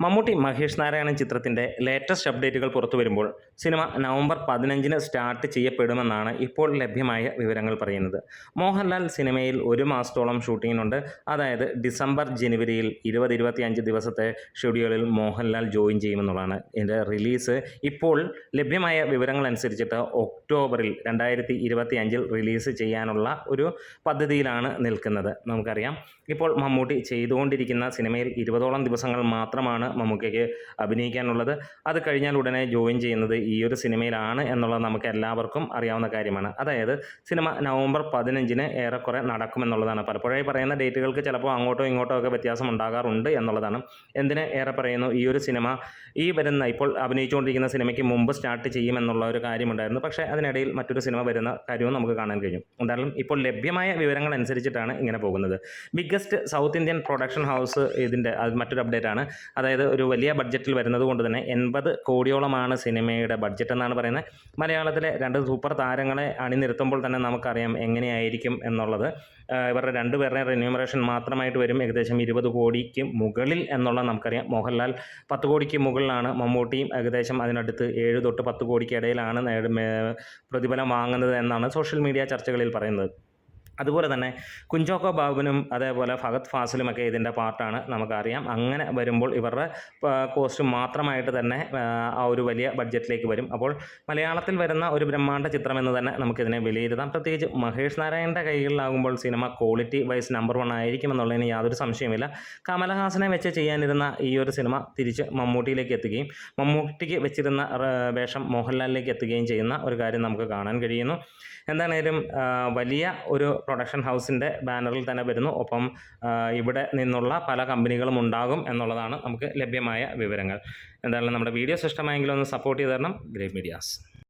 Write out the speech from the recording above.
മമ്മൂട്ടി മഹേഷ് നാരായണൻ ചിത്രത്തിന്റെ ലേറ്റസ്റ്റ് അപ്ഡേറ്റുകൾ പുറത്തു വരുമ്പോൾ സിനിമ നവംബർ പതിനഞ്ചിന് സ്റ്റാർട്ട് ചെയ്യപ്പെടുമെന്നാണ് ഇപ്പോൾ ലഭ്യമായ വിവരങ്ങൾ പറയുന്നത്. മോഹൻലാൽ സിനിമയിൽ ഒരു മാസത്തോളം ഷൂട്ടിങ്ങിനുണ്ട്. അതായത് ഡിസംബർ ജനുവരിയിൽ ഇരുപത് ഇരുപത്തിയഞ്ച് ദിവസത്തെ ഷെഡ്യൂളിൽ മോഹൻലാൽ ജോയിൻ ചെയ്യുമെന്നുള്ളതാണ്. ഇതിന്റെ റിലീസ് ഇപ്പോൾ ലഭ്യമായ വിവരങ്ങൾ അനുസരിച്ചിട്ട് ഒക്ടോബറിൽ രണ്ടായിരത്തി ഇരുപത്തി അഞ്ചിൽ റിലീസ് ചെയ്യാനുള്ള ഒരു പദ്ധതിയിലാണ് നിൽക്കുന്നത്. നമുക്കറിയാം. ഇപ്പോൾ മമ്മൂട്ടി ചെയ്തുകൊണ്ടിരിക്കുന്ന സിനിമയിൽ ഇരുപതോളം ദിവസങ്ങൾ മാത്രമാണ് മമ്മൂക്കയ്ക്ക് അഭിനയിക്കാനുള്ളത്. അത് കഴിഞ്ഞാൽ ഉടനെ ജോയിൻ ചെയ്യുന്നത് ഈ ഒരു സിനിമയിലാണ് എന്നുള്ളത് നമുക്ക് എല്ലാവർക്കും അറിയാവുന്ന കാര്യമാണ്. അതായത് സിനിമ നവംബർ പതിനഞ്ചിന് ഏറെക്കുറെ നടക്കുമെന്നുള്ളതാണ്. പലപ്പോഴായി പറയുന്ന ഡേറ്റുകൾക്ക് ചിലപ്പോൾ അങ്ങോട്ടോ ഇങ്ങോട്ടോ ഒക്കെ വ്യത്യാസം ഉണ്ടാകാറുണ്ട് എന്നുള്ളതാണ്. എന്തിന് ഏറെ പറയുന്നു? ഈ ഒരു സിനിമ ഈ വരുന്ന ഇപ്പോൾ അഭിനയിച്ചുകൊണ്ടിരിക്കുന്ന സിനിമയ്ക്ക് മുമ്പ് സ്റ്റാർട്ട് ചെയ്യുമെന്നുള്ള ഒരു കാര്യമുണ്ടായിരുന്നു. പക്ഷേ അതിനിടയിൽ മറ്റൊരു സിനിമ വരുന്ന കാര്യവും നമുക്ക് കാണാൻ കഴിഞ്ഞു. എന്തായാലും ഇപ്പോൾ ലഭ്യമായ വിവരങ്ങൾ അനുസരിച്ചിട്ടാണ് ഇങ്ങനെ പോകുന്നത്. Biggest South Indian production house ഇതിന്റെ മറ്റൊരു അപ്ഡേറ്റ് ആണ് അതായത് ഒരു വലിയ ബഡ്ജറ്റിൽ വരുന്നത് കൊണ്ട് തന്നെ എൺപത് കോടിയോളമാണ് സിനിമയുടെ ബഡ്ജറ്റ് എന്നാണ് പറയുന്നത്. മലയാളത്തിലെ രണ്ട് സൂപ്പർ താരങ്ങളെ അണിനിരത്തുമ്പോൾ തന്നെ നമുക്കറിയാം എങ്ങനെയായിരിക്കും എന്നുള്ളത്. ഇവരുടെ ഇവരുടെ പേരുടെ റിന്യൂമറേഷൻ മാത്രമായിട്ട് വരും. ഏകദേശം ഇരുപത് കോടിക്ക് മുകളിൽ എന്നുള്ളത് നമുക്കറിയാം. മോഹൻലാൽ പത്ത് കോടിക്ക് മുകളിലാണ്. മമ്മൂട്ടിയും ഏകദേശം അതിനടുത്ത് ഏഴ് തൊട്ട് പത്ത് കോടിക്ക് ഇടയിലാണ് പ്രതിഫലം വാങ്ങുന്നത് എന്നാണ് സോഷ്യൽ മീഡിയ ചർച്ചകളിൽ പറയുന്നത്. അതുപോലെ തന്നെ കുഞ്ചോക്കോ ബാബുനും അതേപോലെ ഫഹദ് ഫാസിലും ഒക്കെ ഇതിന്റെ പാർട്ടാണ് നമുക്കറിയാം. അങ്ങനെ വരുമ്പോൾ ഇവരുടെ കോസ്റ്റ് മാത്രമായിട്ട് തന്നെ ആ, ആ ഒരു വലിയ ബഡ്ജറ്റിലേക്ക് വരും. അപ്പോൾ മലയാളത്തിൽ വരുന്ന ഒരു ബ്രഹ്മാണ്ഡ ചിത്രം എന്ന് തന്നെ നമുക്കിതിനെ വിലയിരുത്താം. പ്രത്യേകിച്ച് മഹേഷ് നാരായണന്റെ കൈകളിലാകുമ്പോൾ cinema quality wise number one ആയിരിക്കും എന്നുള്ളതിന് യാതൊരു സംശയമില്ല കമലഹാസനെ വെച്ച് ചെയ്യാനിരുന്ന ഈ ഒരു സിനിമ തിരിച്ച് മമ്മൂട്ടിയിലേക്ക് എത്തുകയും മമ്മൂട്ടിക്ക് വെച്ചിരുന്ന വേഷം മോഹൻലാലിലേക്ക് എത്തുകയും ചെയ്യുന്ന ഒരു കാര്യം നമുക്ക് കാണാൻ കഴിയുന്നു. എന്താണേലും വലിയ ഒരു പ്രൊഡക്ഷൻ ഹൗസിന്റെ ബാനറിൽ തന്നെ വരുന്നു. ഒപ്പം ഇവിടെ നിന്നുള്ള പല കമ്പനികളും ഉണ്ടാകും എന്നുള്ളതാണ് നമുക്ക് ലഭ്യമായ വിവരങ്ങൾ. എന്തായാലും നമ്മുടെ വീഡിയോസ് ഇഷ്ടമായെങ്കിലും ഒന്ന് സപ്പോർട്ട് ചെയ്ത് തരണം. Great medias.